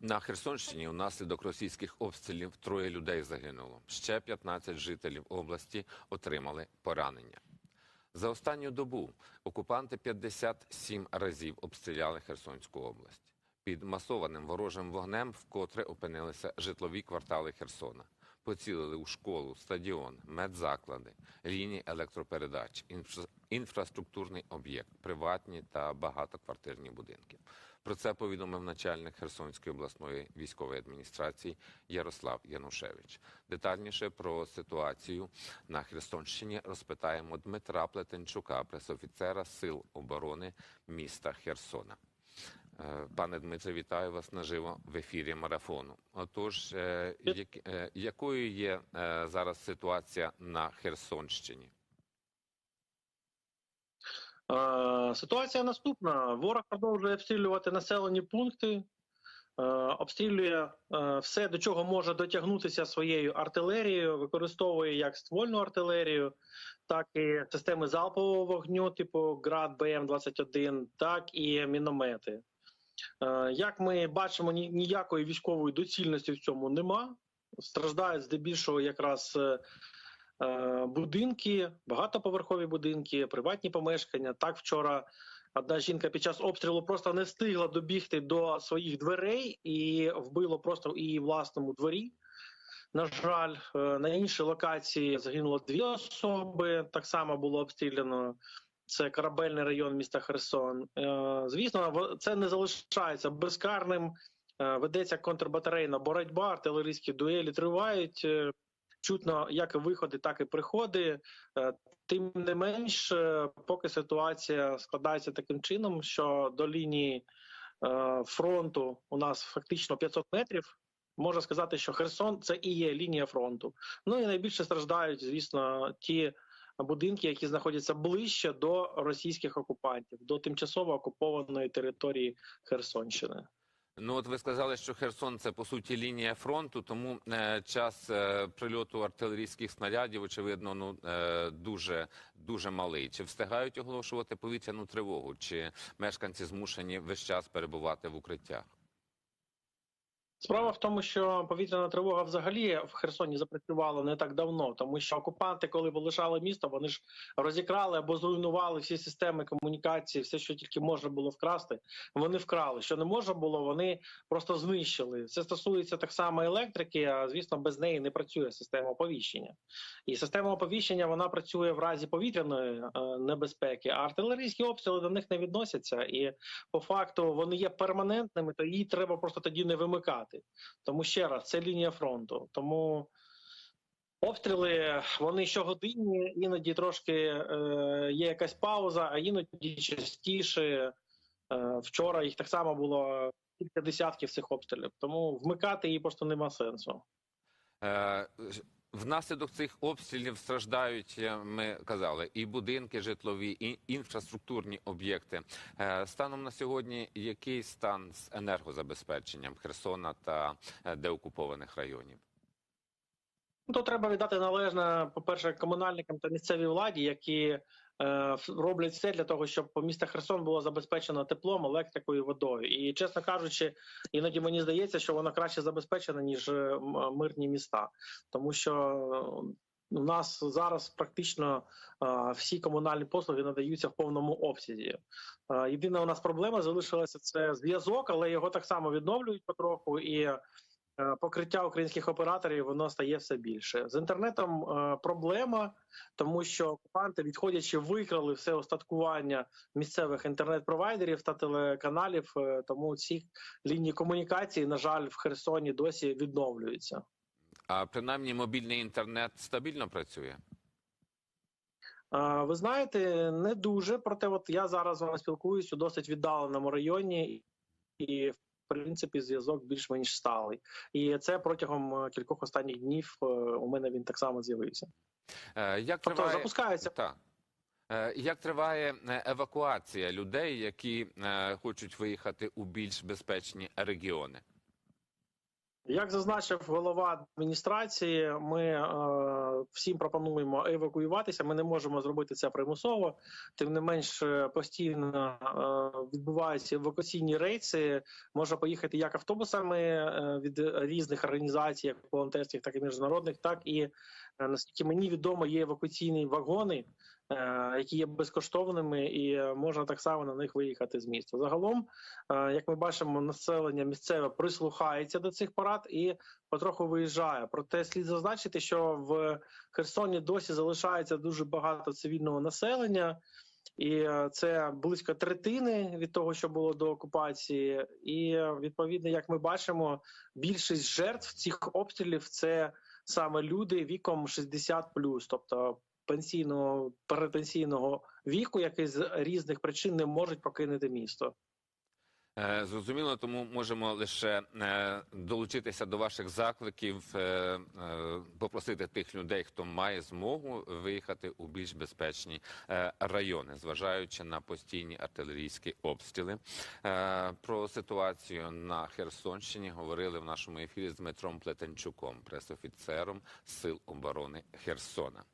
На Херсонщині унаслідок російських обстрілів троє людей загинуло. Ще 15 жителів області отримали поранення. За останню добу окупанти 57 разів обстріляли Херсонську область. Під масованим ворожим вогнем вкотре опинилися житлові квартали Херсона. Поцілили у школу, стадіон, медзаклади, лінії електропередач, інфра- інфраструктурний об'єкт, приватні та багатоквартирні будинки. Про це повідомив начальник Херсонської обласної військової адміністрації Ярослав Янушевич. Детальніше про ситуацію на Херсонщині розпитаємо Дмитра Плетенчука, пресофіцера Сил оборони міста Херсона. Е, Пане Дмитре, вітаю вас наживо в ефірі марафону. Отож, е, як- е, якою є зараз ситуація на Херсонщині? Е, Ситуація наступна: ворог продовжує обстрілювати населені пункти, е, обстрілює е, все, до чого може дотягнутися своєю артилерією, використовує як ствольну артилерію, так і системи залпового вогню, типу ГРАД БМ-21, так і міномети. Як ми бачимо, ніякої військової доцільності в цьому нема. Страждають здебільшого якраз будинки, багатоповерхові будинки, приватні помешкання. Так вчора одна жінка під час обстрілу просто не встигла добігти до своїх дверей і вбило просто у її власному дворі. На жаль, е, на іншій локації загинуло дві особи. Так само було обстріляно. Це корабельний район міста Херсон. Е, Звісно, в- це не залишається безкарним. Е, Ведеться контрбатарейна боротьба, артилерійські дуелі тривають. Чутно як виходи, так і приходи. Е, Тим не менш, е, поки ситуація складається таким чином, що до лінії е, фронту у нас фактично 500 метрів. Можна сказати, що Херсон це і є лінія фронту. Ну і найбільше страждають, звісно, ті будинки, які знаходяться ближче до російських окупантів, до тимчасово окупованої території Херсонщини. Ну, от ви сказали, що Херсон це по суті лінія фронту, тому е, час е, прильоту артилерійських снарядів, очевидно, ну е, дуже дуже малий. Чи встигають оголошувати повітряну тривогу? Чи мешканці змушені весь час перебувати в укриттях? Справа в тому, що повітряна тривога взагалі в Херсоні запрацювала не так давно, тому що окупанти, коли полишали місто, вони ж розікрали або зруйнували всі системи комунікації, все, що тільки можна було вкрасти, вони вкрали. Що не можна було, вони просто знищили. Це стосується так само електрики. А звісно, без неї не працює система оповіщення. І система оповіщення вона працює в разі повітряної е, небезпеки, а артилерійські обстріли до них не відносяться. І по факту вони є перманентними, то її треба просто тоді не вимикати. Тому ще раз, це лінія фронту. Тому обстріли вони щогодинні, іноді трошки е, є якась пауза, а іноді частіше. Е, вчора їх так само було кілька десятків цих обстрілів. Тому вмикати її просто нема сенсу. Е, Внаслідок цих обстрілів страждають, е, ми казали, і будинки житлові, і інфраструктурні об'єкти. Е, Станом на сьогодні, який стан з енергозабезпеченням Херсона та е, деокупованих районів? То треба віддати належне, по-перше, комунальникам та місцевій владі, які роблять все для того, щоб місто Херсон було забезпечено теплом, електрикою, водою. І чесно кажучи, іноді мені здається, що воно краще забезпечено ніж е, мирні міста, тому що. е, У нас зараз практично е, всі комунальні послуги надаються в повному обсязі. Е, єдина у нас проблема залишилася це зв'язок, але його так само відновлюють потроху і е, покриття українських операторів воно стає все більше. З інтернетом е, проблема, тому що окупанти, відходячи, викрали все остаткування місцевих інтернет-провайдерів та телеканалів. е, тому ці лінії комунікації, на жаль, в Херсоні досі відновлюються. А принаймні мобільний інтернет стабільно працює? Е, Ви знаєте, не дуже. Проте, от я зараз з вами спілкуюся у досить віддаленому районі, і в принципі зв'язок більш-менш сталий. І це протягом е, кількох останніх днів е, у мене він так само з'явився. Е, Як Тобто триває... запускається Так. Як триває евакуація людей, які хочуть виїхати у більш безпечні регіони? Як зазначив голова адміністрації, ми е, всім пропонуємо евакуюватися. Ми не можемо зробити це примусово. Тим не менш, е, постійно е, відбуваються евакуаційні рейси. Можна поїхати як автобусами е, від різних організацій, як волонтерських, так і міжнародних, так і е, наскільки мені відомо, є евакуаційні вагони, які є безкоштовними, і е, можна так само на них виїхати з міста. Загалом, е, як ми бачимо, населення місцеве прислухається до цих порад і потроху виїжджає. Проте слід зазначити, що в Херсоні досі залишається дуже багато цивільного населення. І е, це близько третини від того, що було до окупації, і е, відповідно, як ми бачимо, більшість жертв цих обстрілів це саме люди віком 60+, тобто пенсійного передпенсійного віку, які з різних причин не можуть покинути місто. Е, Зрозуміло, тому можемо лише е, долучитися до ваших закликів, е, попросити тих людей, хто має змогу виїхати у більш безпечні райони, зважаючи на постійні артилерійські обстріли. Про ситуацію на Херсонщині говорили в нашому ефірі з Дмитром Плетенчуком, пресофіцером Сил оборони Херсона.